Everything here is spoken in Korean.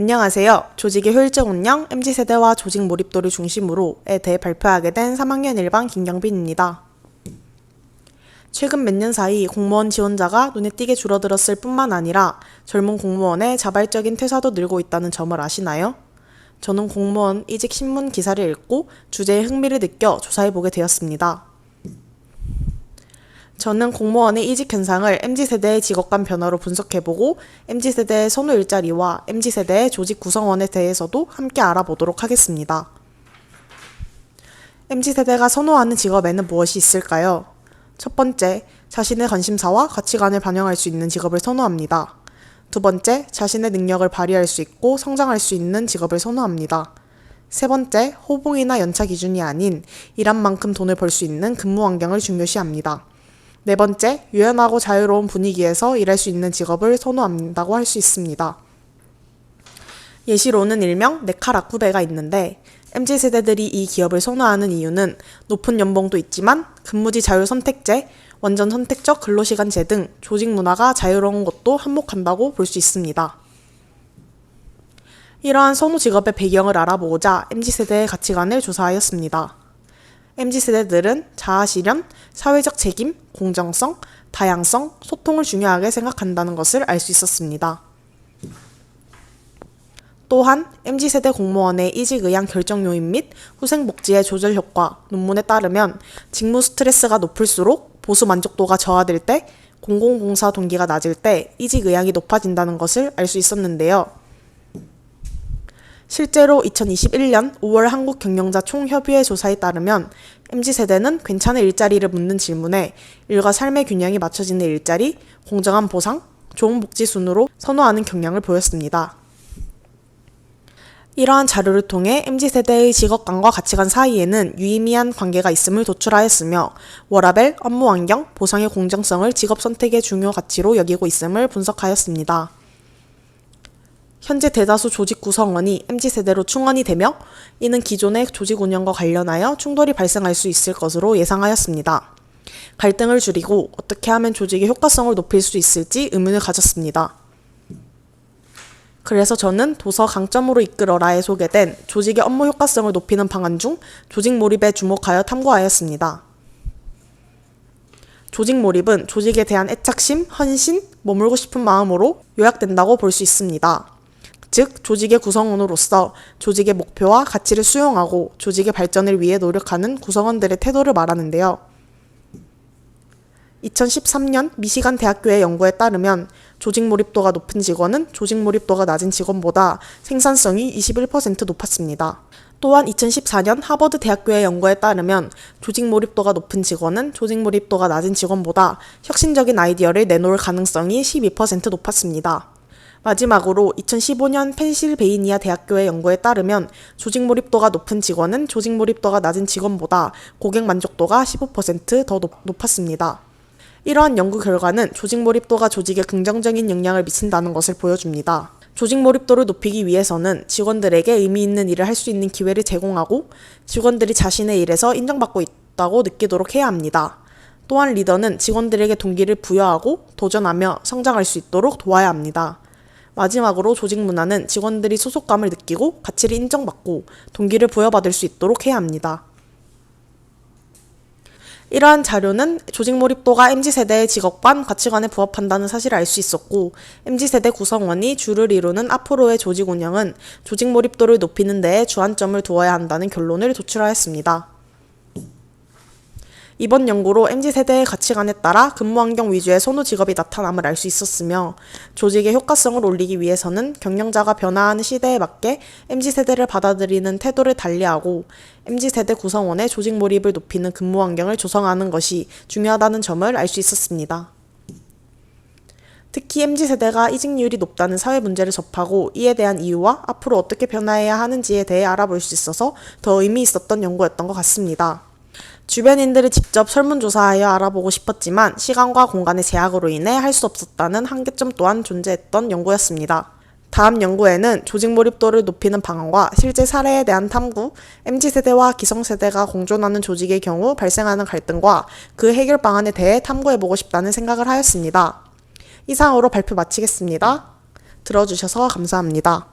안녕하세요. 조직의 효율적 운영, MZ세대와 조직 몰입도를 중심으로에 대해 발표하게 된 3학년 1반 김경빈입니다. 최근 몇 년 사이 공무원 지원자가 눈에 띄게 줄어들었을 뿐만 아니라 젊은 공무원의 자발적인 퇴사도 늘고 있다는 점을 아시나요? 저는 공무원 이직 신문 기사를 읽고 주제에 흥미를 느껴 조사해보게 되었습니다. 저는 공무원의 이직 현상을 MZ세대의 직업관 변화로 분석해보고 MZ세대의 선호 일자리와 MZ세대의 조직 구성원에 대해서도 함께 알아보도록 하겠습니다. MZ세대가 선호하는 직업에는 무엇이 있을까요? 첫 번째, 자신의 관심사와 가치관을 반영할 수 있는 직업을 선호합니다. 두 번째, 자신의 능력을 발휘할 수 있고 성장할 수 있는 직업을 선호합니다. 세 번째, 호봉이나 연차 기준이 아닌 일한 만큼 돈을 벌 수 있는 근무 환경을 중요시합니다. 네 번째, 유연하고 자유로운 분위기에서 일할 수 있는 직업을 선호한다고 할 수 있습니다. 예시로는 일명 네카라쿠베가 있는데 MZ세대들이 이 기업을 선호하는 이유는 높은 연봉도 있지만 근무지 자율 선택제, 완전 선택적 근로시간제 등 조직 문화가 자유로운 것도 한몫한다고 볼 수 있습니다. 이러한 선호 직업의 배경을 알아보고자 MZ세대의 가치관을 조사하였습니다. MZ세대들은 자아 실현, 사회적 책임, 공정성, 다양성, 소통을 중요하게 생각한다는 것을 알 수 있었습니다. 또한 MZ세대 공무원의 이직 의향 결정 요인 및 후생 복지의 조절 효과 논문에 따르면 직무 스트레스가 높을수록 보수 만족도가 저하될 때 공공봉사 동기가 낮을 때 이직 의향이 높아진다는 것을 알 수 있었는데요. 실제로 2021년 5월 한국 경영자 총협의회 조사에 따르면 MZ세대는 괜찮은 일자리를 묻는 질문에 일과 삶의 균형이 맞춰지는 일자리, 공정한 보상, 좋은 복지 순으로 선호하는 경향을 보였습니다. 이러한 자료를 통해 MZ세대의 직업관과 가치관 사이에는 유의미한 관계가 있음을 도출하였으며 워라벨, 업무 환경, 보상의 공정성을 직업 선택의 중요 가치로 여기고 있음을 분석하였습니다. 현재 대다수 조직 구성원이 MZ세대로 충원이 되며 이는 기존의 조직 운영과 관련하여 충돌이 발생할 수 있을 것으로 예상하였습니다. 갈등을 줄이고 어떻게 하면 조직의 효과성을 높일 수 있을지 의문을 가졌습니다. 그래서 저는 도서 강점으로 이끌어라에 소개된 조직의 업무 효과성을 높이는 방안 중 조직 몰입에 주목하여 탐구하였습니다. 조직 몰입은 조직에 대한 애착심, 헌신, 머물고 싶은 마음으로 요약된다고 볼 수 있습니다. 즉, 조직의 구성원으로서 조직의 목표와 가치를 수용하고 조직의 발전을 위해 노력하는 구성원들의 태도를 말하는데요. 2013년 미시간 대학교의 연구에 따르면 조직 몰입도가 높은 직원은 조직 몰입도가 낮은 직원보다 생산성이 21% 높았습니다. 또한 2014년 하버드 대학교의 연구에 따르면 조직 몰입도가 높은 직원은 조직 몰입도가 낮은 직원보다 혁신적인 아이디어를 내놓을 가능성이 12% 높았습니다. 마지막으로 2015년 펜실베이니아 대학교의 연구에 따르면 조직 몰입도가 높은 직원은 조직 몰입도가 낮은 직원보다 고객 만족도가 15%더 높았습니다. 이러한 연구 결과는 조직 몰입도가 조직에 긍정적인 영향을 미친다는 것을 보여줍니다. 조직 몰입도를 높이기 위해서는 직원들에게 의미 있는 일을 할 수 있는 기회를 제공하고 직원들이 자신의 일에서 인정받고 있다고 느끼도록 해야 합니다. 또한 리더는 직원들에게 동기를 부여하고 도전하며 성장할 수 있도록 도와야 합니다. 마지막으로 조직 문화는 직원들이 소속감을 느끼고 가치를 인정받고 동기를 부여받을 수 있도록 해야 합니다. 이러한 자료는 조직 몰입도가 MZ세대의 직업관, 가치관에 부합한다는 사실을 알 수 있었고, MZ세대 구성원이 주를 이루는 앞으로의 조직 운영은 조직 몰입도를 높이는 데에 주안점을 두어야 한다는 결론을 도출하였습니다. 이번 연구로 MZ세대의 가치관에 따라 근무 환경 위주의 선호 직업이 나타남을 알 수 있었으며 조직의 효과성을 올리기 위해서는 경영자가 변화하는 시대에 맞게 MZ세대를 받아들이는 태도를 달리하고 MZ세대 구성원의 조직 몰입을 높이는 근무 환경을 조성하는 것이 중요하다는 점을 알 수 있었습니다. 특히 MZ세대가 이직률이 높다는 사회 문제를 접하고 이에 대한 이유와 앞으로 어떻게 변화해야 하는지에 대해 알아볼 수 있어서 더 의미 있었던 연구였던 것 같습니다. 주변인들을 직접 설문조사하여 알아보고 싶었지만 시간과 공간의 제약으로 인해 할 수 없었다는 한계점 또한 존재했던 연구였습니다. 다음 연구에는 조직 몰입도를 높이는 방안과 실제 사례에 대한 탐구, MZ세대와 기성세대가 공존하는 조직의 경우 발생하는 갈등과 그 해결 방안에 대해 탐구해보고 싶다는 생각을 하였습니다. 이상으로 발표 마치겠습니다. 들어주셔서 감사합니다.